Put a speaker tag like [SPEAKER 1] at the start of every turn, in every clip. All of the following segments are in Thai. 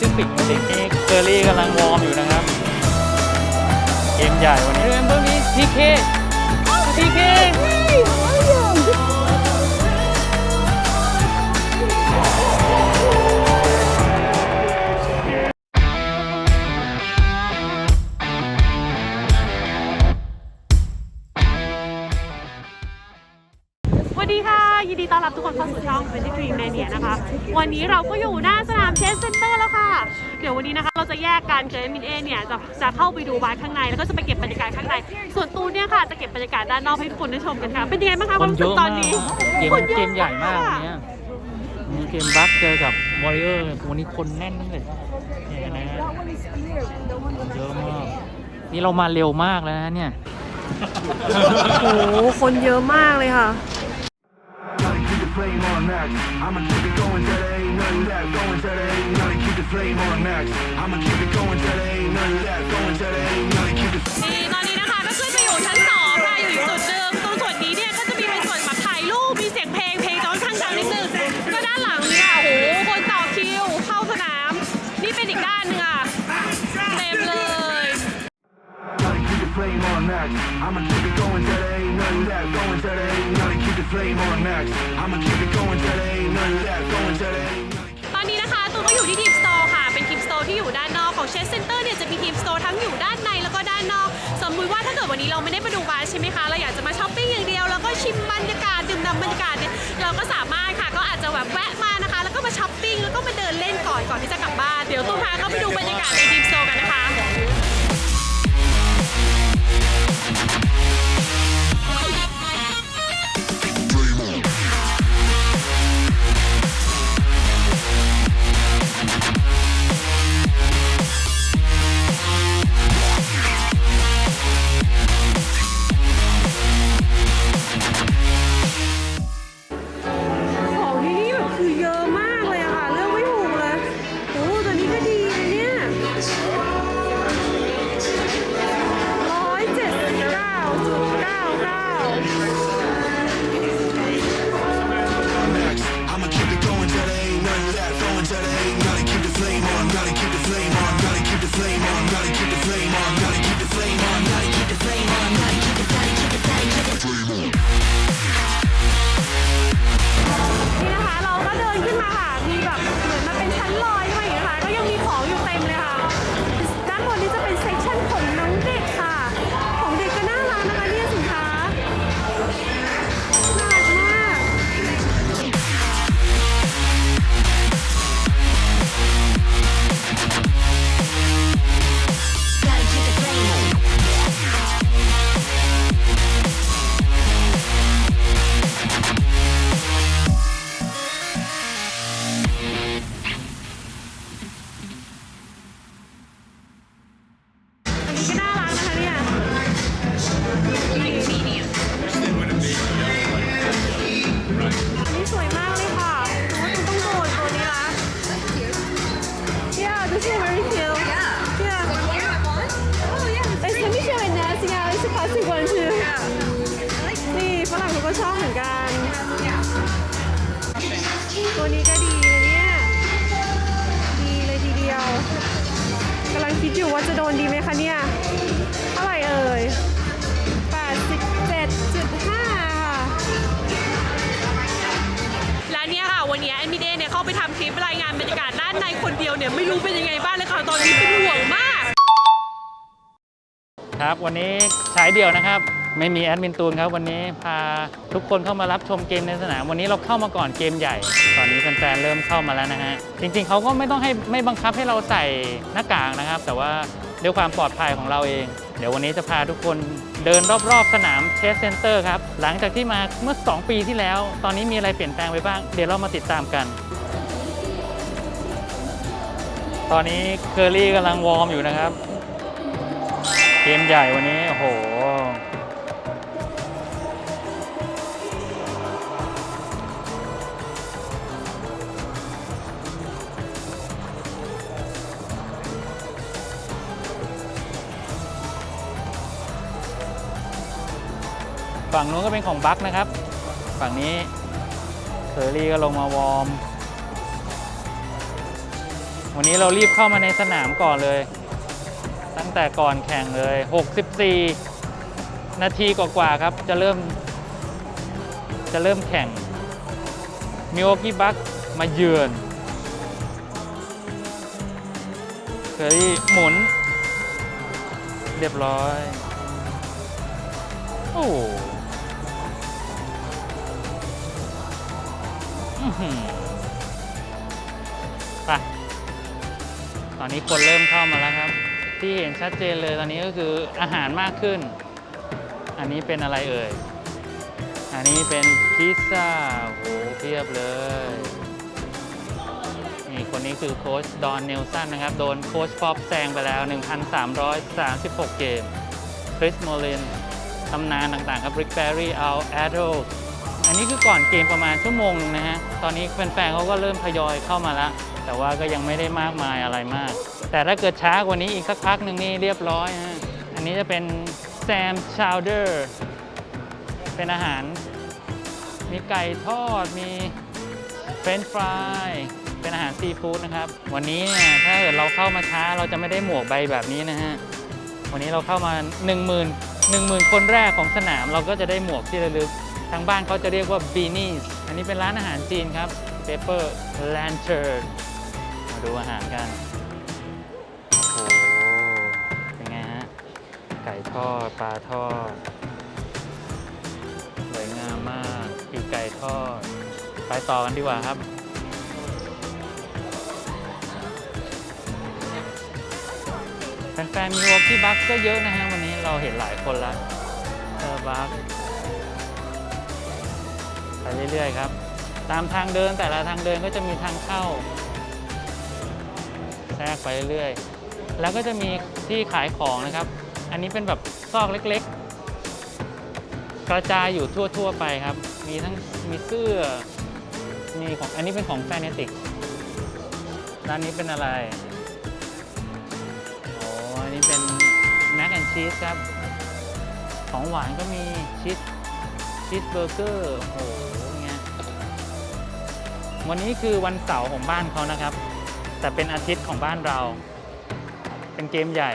[SPEAKER 1] ซิฟิกลีกนี่เคอรี่กำลังวอร์มอยู่นะครับ เกมใหญ่วันนี้เริ่มเพิ่มนี้ทีเค
[SPEAKER 2] ดีค่ะ ยินดีต้อนรับทุกคนเข้าสู่ช่องเป็นที่ครีมเนเนียนะคะ วันนี้เราก็อยู่หน้าสนามเชสเซ็นเตอร์แล้วค่ะ เดี๋ยววันนี้นะคะเราจะแยกกันเจมินเอเนี่ยจะจะเข้าไปดูบาร์ข้างในแล้วก็จะไปเก็บบรรยากาศข้างใน ส่วนตูนเนี่ยค่ะจะเก็บบรรยากาศด้านนอกให้ทุกคนได้ชมกันค่ะ เป็นยังไงบ้างคะ
[SPEAKER 1] ค
[SPEAKER 2] ความ
[SPEAKER 1] น
[SPEAKER 2] รู้
[SPEAKER 1] เย
[SPEAKER 2] สึก
[SPEAKER 1] อะ
[SPEAKER 2] ตอ
[SPEAKER 1] มานก
[SPEAKER 2] นี้
[SPEAKER 1] เกม
[SPEAKER 2] คนเยอะ
[SPEAKER 1] เกมใหญ่มาก
[SPEAKER 2] มาก
[SPEAKER 1] วันเนี้ยมีเกมบัคเจอกับวอริเออร์วันนี้คนแน่นเลยเนี่ยนะฮะเยอะมากนี่เรามาเร็วมากแล้วนะเนี่ย
[SPEAKER 2] โอ้โหคนเยอะมากเลยค่ะ
[SPEAKER 3] Gotta keep the flame on max. I'ma keep it going till there ain't none left. Going till there ain't none. Keep the flame on max. I'ma keep it going till there ain't none left. Going till there ain't none. Keep the
[SPEAKER 2] นี่ตอนนี้นะคะก็ขึ้นไปอยู่ชั้นสองค่ะอยู่อีกจุดหนึ่งตรงส่วนนี้เนี่ยก็จะมีเป็นส่วนแบบถ่ายรูปมีเสียงเพลงเพลงจะค่อนข้างดังนิดนึงก็ด้านหลังเนี่ยโอ้โหคนต่อคิวเข้าสนาม นี่เป็นอีกด้านหนึงอะ
[SPEAKER 3] on max. I'ma keep it going till there ain't none left. Going till there ain't none. Keep the flame on max. I'ma keep it going till there ain't none left. Going till there ain't none.
[SPEAKER 2] ตอนนี้นะคะตูนก็อยู่ที่ทีมสโตร์ค่ะ เป็นทีมสโตร์ที่อยู่ด้านนอกของเชสเซ็นเตอร์เนี่ยจะมีทีมสโตร์ทั้งอยู่ด้านในแล้วก็ด้านนอก สมมุติว่าถ้าเกิดวันนี้เราไม่ได้มาดูบาร์ใช่ไหมคะ เราอยากจะมาช้อปปิ้งอย่างเดียว แล้วก็ชิมบรรยากาศดื่มด่ำบรรยากาศเนี่ยเราก็สามารถค่ะ ก็อาจจะแบบแวะมานะคะ แล้วก็มาช้อปปิ้งแล้วก็มาเดินเล่นก่อนก่อนที่จะกลับบ้าน เดี๋ยวตูนพาเข้าไปดูบรรยากาศในทีมสโตร์กันนะคะ ดอยู่ว่าจะโดนดีไหมคะเนี่ย เท่าไหร่เอ่ย 87.5 ค่ะ และเนี่ยค่ะ วันนี้แอนมิเดย์เนี่ยเข้าไปทำคลิปรายงานบรรยากาศด้านในคนเดียวเนี่ยไม่รู้เป็นยังไงบ้างเลยค่ะ ตอนนี้เป็นห่วงมาก
[SPEAKER 1] ครับ วันนี้ฉายเดี่ยวนะครับ ไม่มีแอดมินตูนครับวันนี้พาทุกคนเข้ามารับชมเกมในสนามวันนี้เราเข้ามาก่อนเกมใหญ่ ตอนนี้แฟนๆเริ่มเข้ามาแล้วนะฮะจริงๆเขาก็ไม่ต้องให้ไม่บังคับให้เราใส่หน้ากากนะครับ แต่ว่าด้วยความปลอดภัยของเราเอง เดี๋ยววันนี้จะพาทุกคนเดินรอบๆสนามเชสเซนเตอร์ครับหลังจากที่มาเมื่อ 2 ปีที่แล้ว ตอนนี้มีอะไรเปลี่ยนแปลงไปบ้าง เดี๋ยวเรามาติดตามกัน ตอนนี้เคอรี่กำลังวอร์มอยู่นะครับ เกมใหญ่วันนี้โอ้โห ฝั่งนู้นก็เป็นของบัคนะครับ ฝั่งนี้เคอรี่ก็ลงมาวอร์ม วันนี้เรารีบเข้ามาในสนามก่อนเลย ตั้งแต่ก่อนแข่งเลย 64 นาทีกว่าๆครับ จะเริ่ม จะเริ่มแข่งมิโอกิบักมาเยือน เคอรี่หมุน เรียบร้อย โอ้ ไปตอนนี้คนเริ่มเข้ามาแล้วครับ ที่เห็นชัดเจนเลยตอนนี้ก็คืออาหารมากขึ้น อันนี้เป็นอะไรเอ่ย อันนี้เป็นพิซซ่าโหเพียบเลยนี่คนนี้คือโค้ชดอนเนลสันนะครับ โดนโค้ชป๊อปแซงไปแล้ว 1,336 เกมคริสโมลินตำนานต่างๆครับริกแบร์รี่เอาแอดโร อันนี้คือก่อนเกมประมาณชั่วโมงนึงนะฮะ ตอนนี้แฟนๆเขาก็เริ่มทยอยเข้ามาแล้ว แต่ว่าก็ยังไม่ได้มากมายอะไรมาก แต่ถ้าเกิดช้ากว่านี้อีกสักพักหนึ่งนี่เรียบร้อยฮะ อันนี้จะเป็นแซมชาวเดอร์ เป็นอาหาร มีไก่ทอด มีเฟรนช์ฟรายเป็นอาหารซีฟู้ดนะครับ วันนี้เนี่ยถ้าเกิดเราเข้ามาช้าเราจะไม่ได้หมวกใบแบบนี้นะฮะ วันนี้เราเข้ามา 1 0,000 10,000 คนแรกของสนามเราก็จะได้หมวกที่ระลึก ทางบ้านเขาจะเรียกว่า beanies อันนี้เป็นร้านอาหารจีนครับ Pepper Lantern มาดูอาหารกัน โอ้โห เป็นไงฮะ ไก่ทอด ปลาทอด สวยงามมากปีกไก่ทอด ไปต่อกันดีกว่าครับแฟนๆมีวอลกี้บัคก็เยอะนะฮะ วันนี้เราเห็นหลายคนแล้วเออบัค เรื่อยๆครับ ตามทางเดินแต่ละทางเดินก็จะมีทางเข้าแทรกไปเรื่อยๆ แล้วก็จะมีที่ขายของนะครับ อันนี้เป็นแบบซอกเล็กๆ กระจายอยู่ทั่วๆไปครับ มีทั้งมีเสื้อ มีของ อันนี้เป็นของแฟนติกร้านนี้เป็นอะไรโอ้อันนี้เป็นแม c แอนชีสครับ ของหวานก็มีชีส ชีสเบอร์เกอร์โอ้โหเงี้ยวันนี้คือวันเสาร์ของบ้านเขานะครับ แต่เป็นอาทิตย์ของบ้านเรา เป็นเกมใหญ่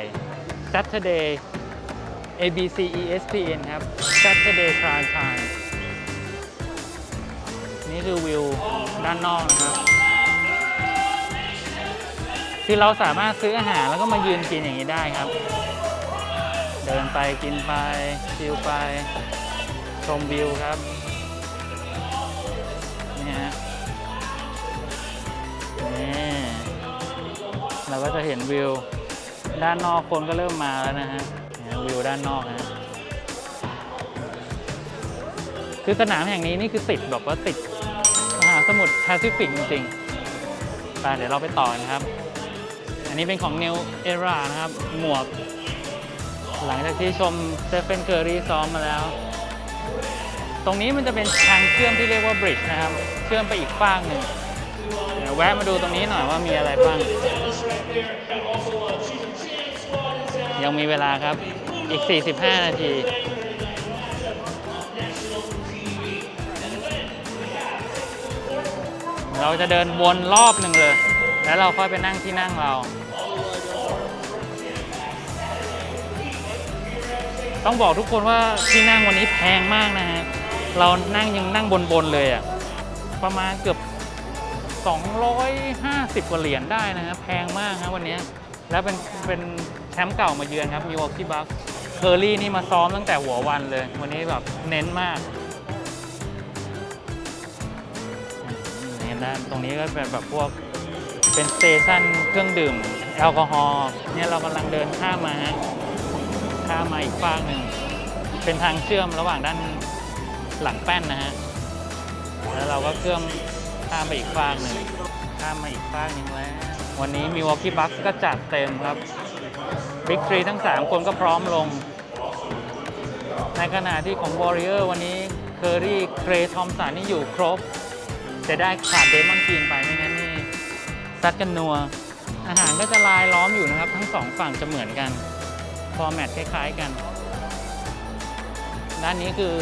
[SPEAKER 1] Saturday ABC ESPN ครับ Saturday Prime Time นี่คือวิวด้านนอกนะครับ คือเราสามารถซื้ออาหารแล้วก็มายืนกินอย่างนี้ได้ครับ เดินไปกินไปชิลไป ชมวิวครับนี่ฮะนี่เราก็จะเห็นวิว ด้านนอกคนก็เริ่มมาแล้วนะฮะวิวด้านนอกนะฮะคือสนามแห่งนี้นี่คือติดแบบว่าติดมหาสมุทรแปซิฟิกจริงๆไปเดี๋ยวเราไปต่อกันครับ อันนี้เป็นของ New Era นะครับ หมวก หลังจากที่ชมเซฟเฟนเคอรี่ซ้อมมาแล้ว ตรงนี้มันจะเป็นทางเชื่อมที่เรียกว่าบริดจ์นะครับ เชื่อมไปอีกฟากหนึ่งเดี๋ยวแวะมาดูตรงนี้หน่อยว่ามีอะไรบ้าง ยังมีเวลาครับ อีก 45 นาที เราจะเดินวนรอบหนึ่งเลย แล้วเราค่อยไปนั่งที่นั่งเรา ต้องบอกทุกคนว่าที่นั่งวันนี้แพงมากนะฮะ เรานั่งยังนั่งบนๆเลยอะ่ะประมาณเกือบ 250 กว่าเหรียญได้นะฮะแพงมากครับวันนี้แล้วเป็นเป็นแชมป์เก่ามาเยือนครับมีวอลกี้บัคเคอรี่นี่มาซ้อมตั้งแต่หัววันเลย วันนี้แบบเน้นมากเห็นด้านตรงนี้ก็เป็นแบบพวกเป็นสเตชันเครื่องดื่ม แอลกอฮอล์เนี่ยเรากำลังเดินข้ามมาฮะข้ามมาอีกฟากหนึ่งเป็นทางเชื่อมระหว่างด้าน หลังแป้นนะฮะ แล้วเราก็เคลื่อมข้ามไปอีกฟากหนึ่ง ข้ามมาอีกฟากหนึ่งแล้ว วันนี้มีวอลกี้บัคก็จัดเต็มครับบิ๊กทรีทั้ง 3 คนก็พร้อมลง ในขณะที่ของ Warrior วันนี้เคอรี่เครทอมสันนี่อยู่ครบ จะได้ขาดเดมอนกีนไปไม่งั้นนี่ซัดกันนัว อาหารก็จะลายล้อมอยู่นะครับ ทั้งสองฝั่งจะเหมือนกัน ฟอร์แมตคล้ายๆกัน ด้านนี้คือ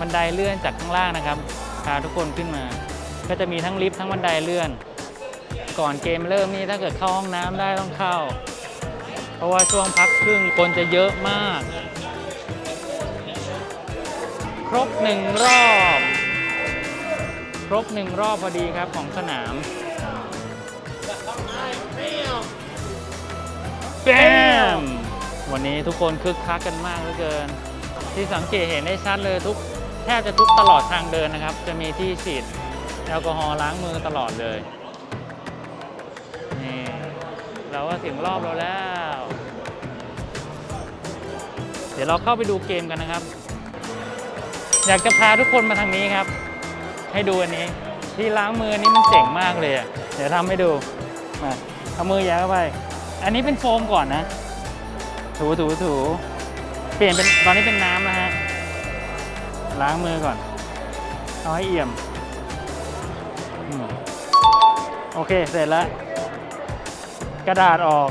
[SPEAKER 1] บันไดเลื่อนจากข้างล่างนะครับพาทุกคนขึ้นมา ก็จะมีทั้งลิฟต์ทั้งบันไดเลื่อน ก่อนเกมเริ่มนี่ถ้าเกิดเข้าห้องน้ำได้ต้องเข้า เพราะว่าช่วงพักครึ่งคนจะเยอะมาก ครบหนึ่งรอบ ครบหนึ่งรอบพอดีครับของสนามแบมวันนี้ทุกคนคึกคักกันมากเหลือเกิน ที่สังเกตเห็นได้ชัดเลยทุก แทบจะทุกตลอดทางเดินนะครับ จะมีที่ฉีดแอลกอฮอล์ล้างมือตลอดเลยนี่เราก็ถึงรอบเราแล้ว เดี๋ยวเราเข้าไปดูเกมกันนะครับ อยากจะพาทุกคนมาทางนี้ครับ ให้ดูอันนี้ ที่ล้างมือนี้มันเจ๋งมากเลยอะเดี๋ยวทำให้ดูมาเอามือย่เข้าไป อันนี้เป็นโฟมก่อนนะ ถูถูถูเปลี่ยนเป็นตอนนี้เป็นน้ำนะฮะ ล้างมือก่อน เอาให้เอี่ยมอมโอเค เสร็จแล้ว กระดาษออก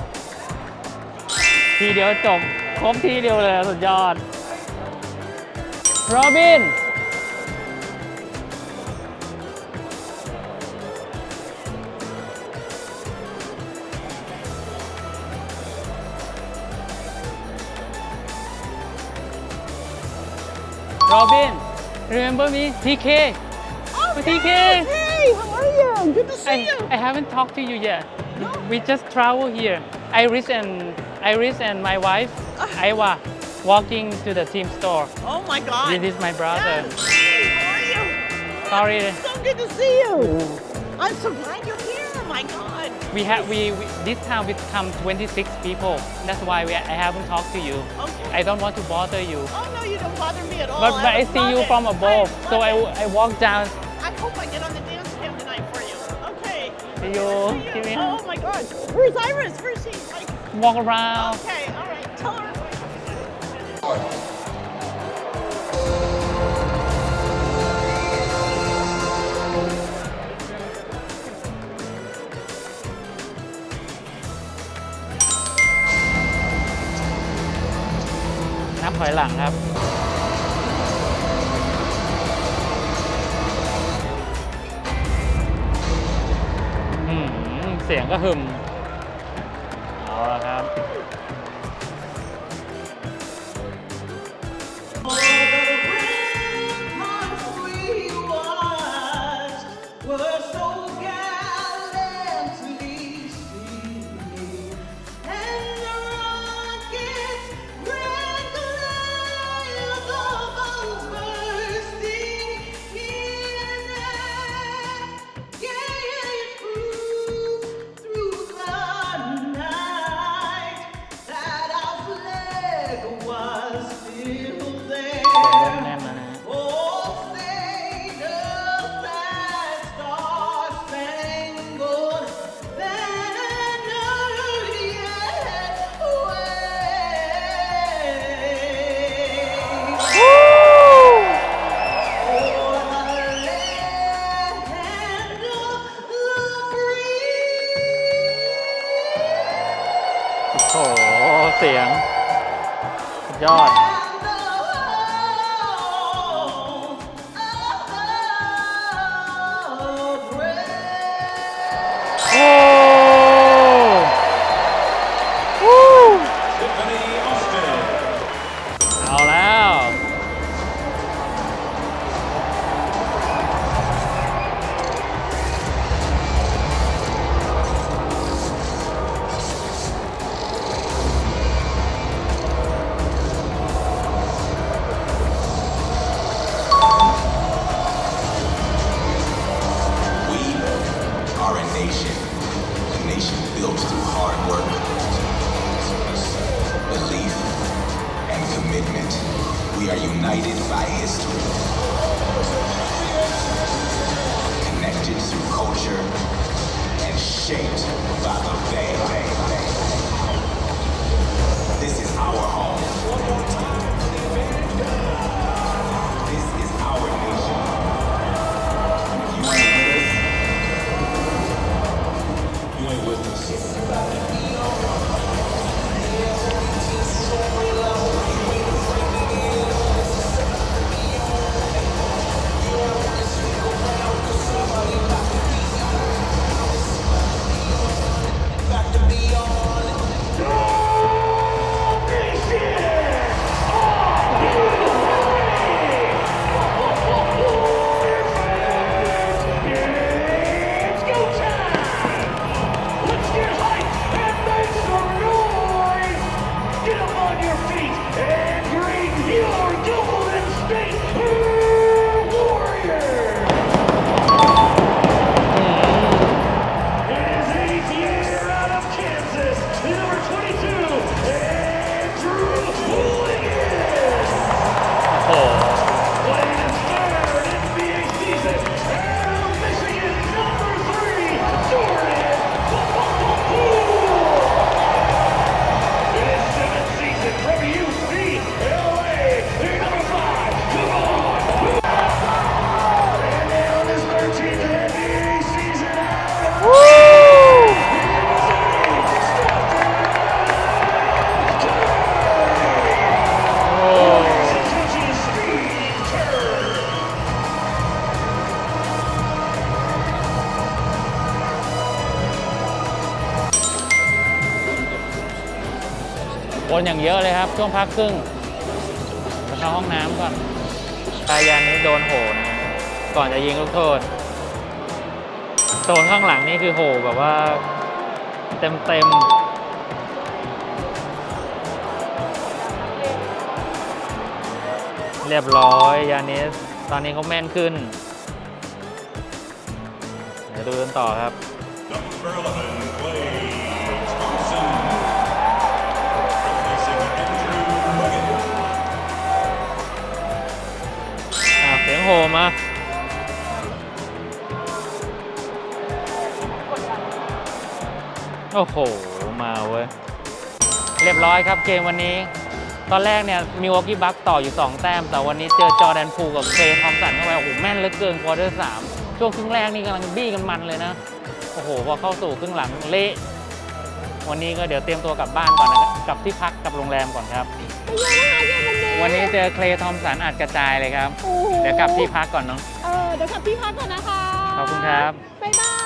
[SPEAKER 1] ทีเดียวจบ ครบทีเดียวเลยสุดยอดโรบิน Robin remember me TK oh, TK
[SPEAKER 4] Hey, how are you? Good to see
[SPEAKER 1] I,
[SPEAKER 4] you.
[SPEAKER 1] I haven't talked to you yet No. we just travel here Iris and Iris and my wife ah. Iwa walking to the team store
[SPEAKER 4] Oh my God.
[SPEAKER 1] this is my brother
[SPEAKER 4] Yes. Hey, how are you?
[SPEAKER 1] sorry
[SPEAKER 4] So good to see you. Mm. I'm so
[SPEAKER 1] we have we, we this time we come 26 people that's why we, I haven't talked to you
[SPEAKER 4] Okay.
[SPEAKER 1] I don't want to bother you
[SPEAKER 4] Oh no, you don't bother me at all.
[SPEAKER 1] but, but I
[SPEAKER 4] would
[SPEAKER 1] see you
[SPEAKER 4] it.
[SPEAKER 1] from above
[SPEAKER 4] I
[SPEAKER 1] so I, I walk down.
[SPEAKER 4] I hope I get on the dance cam tonight for you. Okay.
[SPEAKER 1] See you.
[SPEAKER 4] see
[SPEAKER 1] Give me a
[SPEAKER 4] Oh my God. Where's Iris? Where's she? Like,
[SPEAKER 1] walk around
[SPEAKER 4] okay, all right. Tell her.
[SPEAKER 1] ถอยหลังครับอืมเสียงก็หึมเอาละครับ
[SPEAKER 3] nation, a nation built through hard work, belief, and commitment. We are united by history,
[SPEAKER 1] อย่างเยอะเลยครับ ช่วงพักครึ่งไปเข้าห้องน้ำก่อนตายานี้โดนโหนก่อนจะยิงลูกโทษโซนข้างหลังนี่คือโหแบบว่าเต็มเต็มเรียบร้อยยานิสตอนนี้เขาแม่นขึ้น เดี๋ยวดูกันต่อครับ อ่าเสียงโหมาโอ้โห มาเว้ย เรียบร้อยครับเกมวันนี้ ตอนแรกเนี่ยมีวอกกี้บัคต่ออยู่ 2 แต้ม แต่วันนี้เจอจอแดนพูกับเคลย์ทอมสันเข้าไป โอ้โห แม่นเหลือเกินควอเตอร์สามช่วงครึ่งแรกนี่กำลังบี้กันมันเลยนะ โอ้โห พอเข้าสู่ครึ่งหลังเละวันนี้ก็เดี๋ยวเตรียมตัวกลับบ้านก่อนนะครับกลับที่พักกับโรงแรมก่อนครับ
[SPEAKER 4] เป็นไงนะคะเย็นวันนี้
[SPEAKER 1] วันนี้เจอเคลย์ทอมสันอัดกระจายเลยครับ
[SPEAKER 4] โอ้โห
[SPEAKER 1] เดี๋ยวกลับที่พักก่อนเนาะ
[SPEAKER 4] เออเดี๋ยวกลับที่พักก่อนนะคะ
[SPEAKER 1] ขอบคุณครับ
[SPEAKER 4] บ๊ายบาย